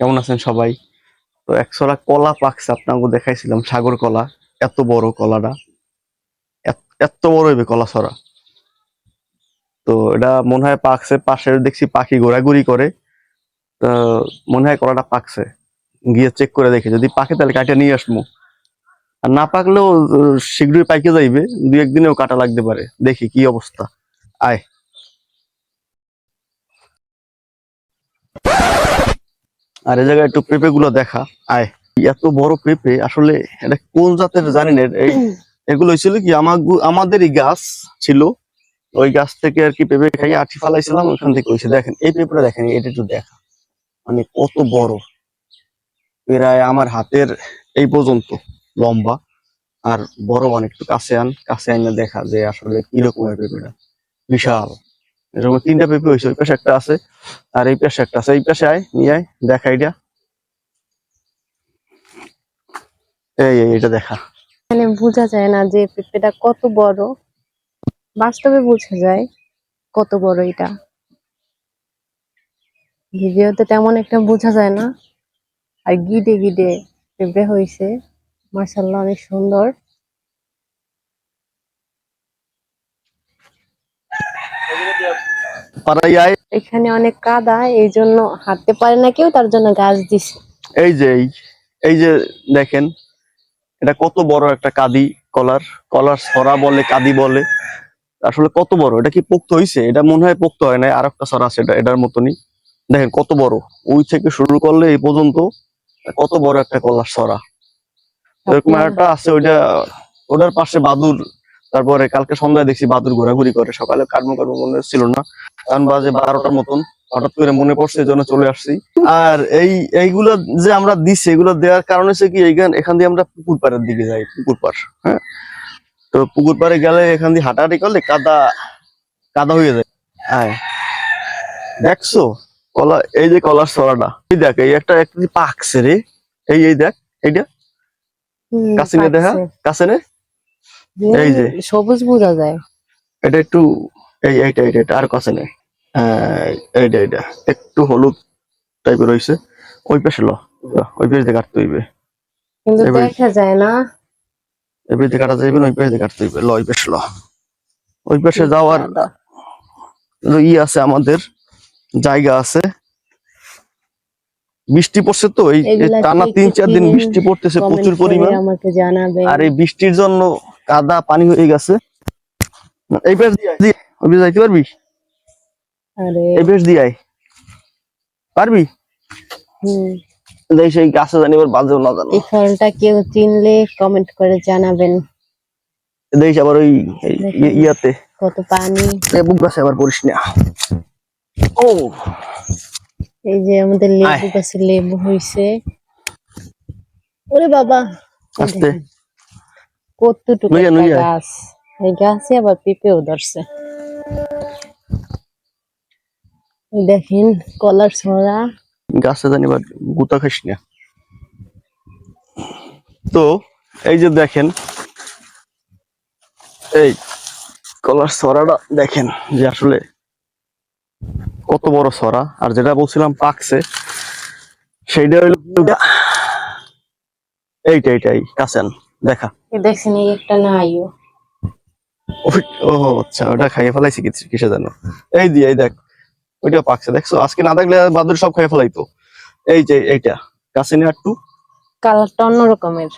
কেমন আছেন সবাই? তো একশোটা কলা পাকছে, আপনাকে দেখাইছিলাম, সাগর কলা, এত বড় কলাটা। এত- বড় হইবে কলা ছড়া। তো এটা মনে হয় পাকছে পাশে দেখছি পাখি ঘোরাঘুরি করে। তো মনে হয় কলাটা পাকছে। গিয়ে চেক করে দেখি, যদি পাকে তাহলে কাটে নিয়ে আসব। আর না পাকলেও শীঘ্রই পাইকে যাইবে দু একদিনেও কাটা লাগতে পারে। দেখি কি অবস্থা। আয়। আর এই জায়গায় একটু পেঁপে গুলো দেখা। আয়, এত বড় পেঁপে, আসলে এটা কোন জাতের জানি না। এই, এগুলো হয়েছিল কি আমাদেরই গাছ ছিল। ওই গাছ থেকে আর কি পেঁপে খাই আঠি ফালাইছিলাম ওখান থেকে হয়েছে দেখেন, এই পেঁপেটা দেখেন, এটা একটু দেখা। মানে কত বড়। প্রায় আমার হাতের এই পর্যন্ত লম্বা। আর বড় মানে একটু কাছে আন, কাছে আইনা দেখা যে আসলে কীরকম পেঁপেটা। বিশাল। এরকম তিনটা পেঁপে হয়েছে, ওই পাশে একটা আছে, আর এই পাশে একটা আছে, এই পাশে আয়, নিয়ে আয়, দেখা এটা। এই এটা দেখা। মানে বোঝা যায় না যে পেঁপেটা কত বড়। বাস্তবে বোঝা যায় কত বড় এটা। ভিডিওতে তেমন একটা বোঝা যায় না। আর গিডে গিডে পেঁপে হয়েছে। মার্শাল্লাহ অনেক সুন্দর। এখানে অনেক কাদা এই জন্য হাঁটতে পারে না কেউ তার জন্য গাছ দিছে। এই যে এই এই যে দেখেন এটা কত বড় একটা কাদি কলার। কলার সরা বলে কাদি বলে। আসলে কত বড়? এটা কি পোক্ত হয়েছে এটা মনে হয় পোক্ত হয় না আর একটা সরা আছে এটা এটার মতনই। দেখেন কত বড়। ওই থেকে শুরু করলে এই পর্যন্ত কত বড় একটা কলার সরা এরকম একটা আছে ওইটা ওটার পাশে বাদুর তারপরে কালকে সন্ধ্যায় দেখছি বাদুর ঘোরাঘুরি করে। সকালে কর্ম কর্ম মনে ছিল না। কারণ বাজে বারোটার মতন। হঠাৎ করে মনে পড়ছে এই জন্য চলে আসছি। আর এই এইগুলো যে আমরা দিচ্ছি এগুলো দেওয়ার কারণ হচ্ছে কি এইখান এখান দিয়ে আমরা পুকুর পাড়ের দিকে যাই পুকুর পাড় হ্যাঁ? তো পুকুর পাড়ে গেলে এখান দিয়ে হাঁটাহাঁটি করলে কাদা কাদা হয়ে যায়। হ্যাঁ। দেখছ? কলা এই যে কলার ছড়াটা। এই দেখ এই একটা একটা পাকছে রে? এই এই দেখ এইটা? কাছে দেখা কাছে নে। এই যে। সবুজ বোঝা যায়। এটা একটু এই এইটা এইটা আর কাছে নেই। এইটা এইটা একটু হলুদ টাইপের রয়েছে। ওই পাশে ল ওই পাশে দিয়ে কাটতে হইবে। কিন্তু দেখা যায় না। এই পাশে কাটা যাইবে না ওই পাশে দিয়ে কাটতে হইবে। ল ওই পাশে ল। ওই পাশে যাওয়ার ই আছে আমাদের জায়গা আছে। বৃষ্টি পড়ছে তো এই টানা তিন চার দিন বৃষ্টি পড়তেছে প্রচুর পরিমাণ। আর এই বৃষ্টির জন্য কাদা পানি হয়ে গেছে। এই পাশ দিয়ে যাইতে পারবি? আরে। এই পাশ দিয়ে পারবি? হুম। দেখ সেই গাছে জানি এবার বাজেও না জানো। এই ফলটা কেউ চিনলে কমেন্ট করে জানাবেন। আবার ওই ইয়াতে। কত পানি। বুক গাছে আবার পড়িস না। ও! এই যে আমাদের লেবু। গাছে লেবু হইছে। ওরে বাবা। আস্তে। কতটুকু। গাছ। এই গাছে আবার পেঁপেও ধরছে। দেখেন কলার ছড়া। গাছে জানি এবার গুতা খাইস না। তো এই যে দেখেন এই কলার সরাটা দেখেন যে আসলে কত বড় সরা আর যেটা বলছিলাম পাকছে সেইটা হইল। এইটা এইটাই কাছেন দেখা। এই দেখছেন এই একটা নাইও ওই- ও আচ্ছা ওটা খাইয়ে ফেলাইছি কিছু কিসে জানো এই দিয়ে এই দেখ ওইটা পাকছে দেখছ? আজকে না দেখলে বাদুর সব খাইয়ে ফেলাইতো। এই যে এইটা কাছে নিয়ে একটু কালারটা অন্য রকমের।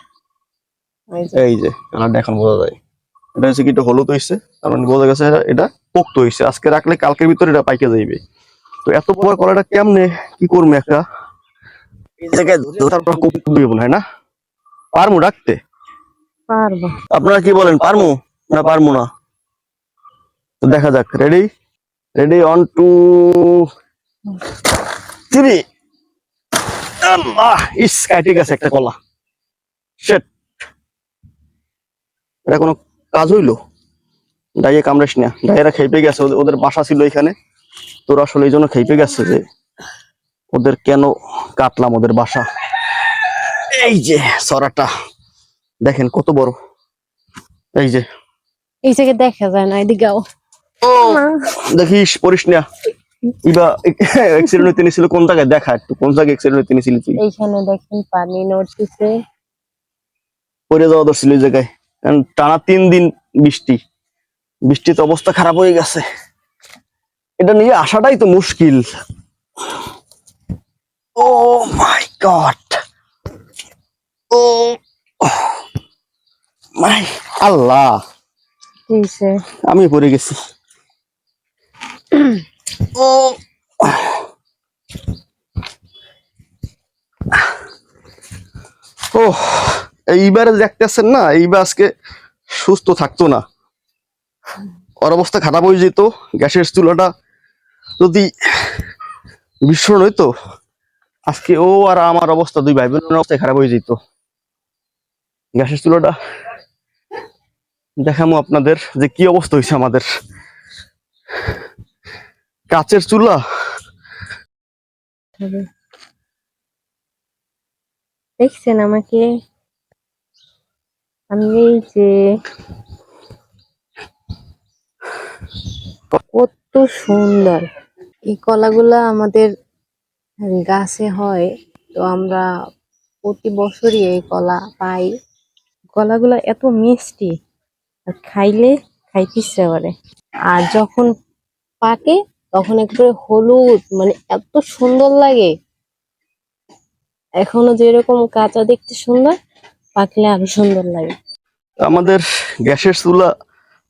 এই যে। এই যে কালারটা এখন বোঝা যায়। এটা হচ্ছে কি একটু হলুদ হয়েছে তার মানে বোঝা গেছে এটা- পোক্ত হয়েছে আজকে রাখলে কালকের ভিতরে এটা পাইকে যাইবে। তো এত বড় কলাটা কেমনে? কি করব একটা? না? পারমু রাখতে পারব। আপনারা কি বলেন পারমু না পারমু না? দেখা যাক ready ready one two three আল্লাহ ইস কাটে গেছে একটা কলা। শেট এটা কোনো কাজ হইল? ডাইয়ে কামড়াস না। ডাইয়েরা খেপে গেছে ওদের- ওদের বাসা ছিল এখানে। তোর আসলে এই জন্য খেপে গেছে যে ওদের কেন কাটলাম ওদের বাসা? এই যে সরাটা দেখেন কত বড়। এই যে। এই জায়গায় দেখা যায় না এদিকেও দেখিস পড়িস না। ইবা অ্যাক্সিডেন্ট হইতে নিছিল কোন জায়গায়? দেখা একটু কোন জায়গায় অ্যাক্সিডেন্ট হইতে নিছিলি তুই? এইখানে দেখেন পানি নড়তেছে। পড়ে যাওয়া দরছিল ওই জায়গায়। কারণ টানা তিন দিন বৃষ্টি। বৃষ্টিতে অবস্থা খারাপ হয়ে গেছে। এটা নিয়ে আসাটাই তো মুশকিল। Oh my god. Oh my আল্লাহ। আমি পড়ে গেছি। ও ও এইবারে দেখতেছেন না এইবার আজকে সুস্থ থাকতো না। ওর অবস্থা খারাপ হয়ে যেত গ্যাসের চুলাটা যদি বিস্ফোরণ হইতো, আজকে ও আর আমার অবস্থা, দুই ভাই বোনের অবস্থা খারাপ হয়ে যেত। গ্যাসের চুলাটা দেখামো আপনাদের যে কি অবস্থা হয়েছে আমাদের। কাচের চুলা। দেখছেন আমাকে? আমি এই যে কত সুন্দর। এই কলাগুলা আমাদের গাছে হয়, তো আমরা প্রতি বছরই এই কলা পাই। কলাগুলা এত মিষ্টি, আর খাইলে খাইতে ইচ্ছা করে আর যখন পাকে, তখন একটু হলুদ মানে এত সুন্দর লাগে। এখনও যেরকম কাঁচা দেখতে সুন্দর, পাকলে আরও সুন্দর লাগে। আমাদের গ্যাসের চুলা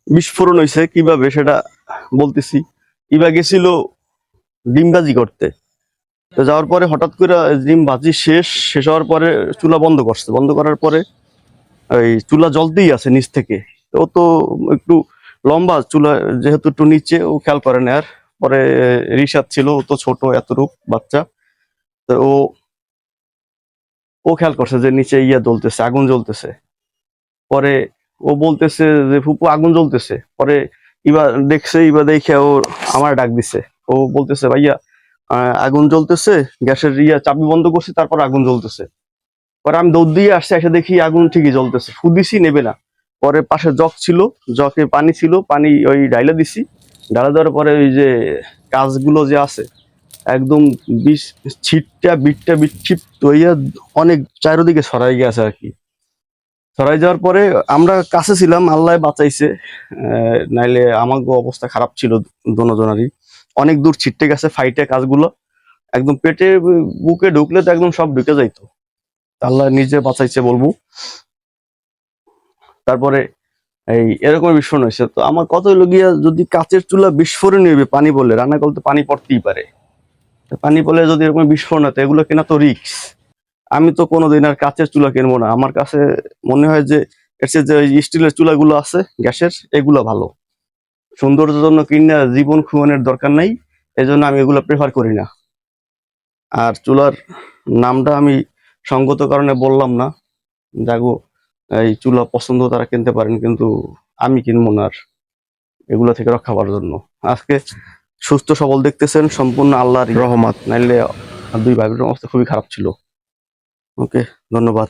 বিস্ফোরণ হয়েছে কীভাবে সেটা বলতেছি। ইবা গেছিল ডিম ভাজি করতে। তো যাওয়ার পরে হঠাৎ করে ডিম বাজি শেষ শেষ হওয়ার পরে চুলা বন্ধ করছে। বন্ধ করার পরে ওই চুলা জ্বলতেই আছে নিচ থেকে। তো ও তো একটু লম্বা চুলা যেহেতু একটু নিচে ও খেয়াল করে না আর। পরে রিসাদ ছিল ও তো ছোট এতটুক বাচ্চা। তো ও ও খেয়াল করছে যে নিচে ইয়া জ্বলতেছে আগুন জ্বলতেছে। পরে ও বলতেছে যে ফুপু আগুন জ্বলতেছে। পরে ইবা দেখছে ইবা দেখে ও আমার ডাক দিছে। ও বলতেছে, ভাইয়া আগুন জ্বলতেছে, গ্যাসের ইয়া চাবি বন্ধ করছি, তারপর আগুন জ্বলতেছে। পরে আমি দৌড় দিয়ে আসছি, এসে দেখি আগুন ঠিকই জ্বলতেছে। ফুদিছি, নেবে না। পরে পাশে জগ ছিল, জগে পানি ছিল, পানি ওই ডাইলা দিছি। ডালা দেওয়ার পরে ওই যে কাজগুলো যে আছে, একদম বিষ, ছিটটা, বিটটা বিক্ষিপ্ত হইয়া অনেক চারিদিকে ছড়াই গেছে আর কি। ছড়াই যাওয়ার পরে আমরা কাছে ছিলাম, আল্লাহ বাঁচাইছে। নাইলে আমার অবস্থা খারাপ ছিল দোনোজনারই অনেক দূর ছিটতে গেছে ফাইটে কাজগুলো। একদম পেটে বুকে ঢুকলে তো একদম সব ঢুকে যাইতো। আল্লাহ নিজে বাঁচাইছে বলব। তারপরে এই এরকম বিস্ফোরণ হয়েছে। তো আমার কত হলো গিয়া, যদি কাচের চুলা বিস্ফোরণ হইবে, পানি বলে রান্না করতে পানি পড়তেই পারে। পানি বলে যদি এরকম বিস্ফোরণ হয় তো এগুলো কেনা তো রিক্স আমি তো কোনোদিন আর কাচের চুলা কিনবো না। আমার কাছে মনে হয় যে, এর যে স্টিলের চুলাগুলো আছে, গ্যাসের, এগুলো ভালো। সৌন্দর্যের জন্য কিনা জীবন খুয়ানোর দরকার নাই এই জন্য আমি এগুলো প্রেফার করি না। আর চুলার নামটা আমি সঙ্গত কারণে বললাম না। যাগো এই চুলা পছন্দ তারা কিনতে পারেন কিন্তু আমি কিনবো না আর এগুলো থেকে রক্ষা পাওয়ার জন্য। আজকে সুস্থ সবল দেখতেছেন সম্পূর্ণ আল্লাহর রহমত। নাইলে দুই ভাই অবস্থা খুবই খারাপ ছিল। ওকে ধন্যবাদ।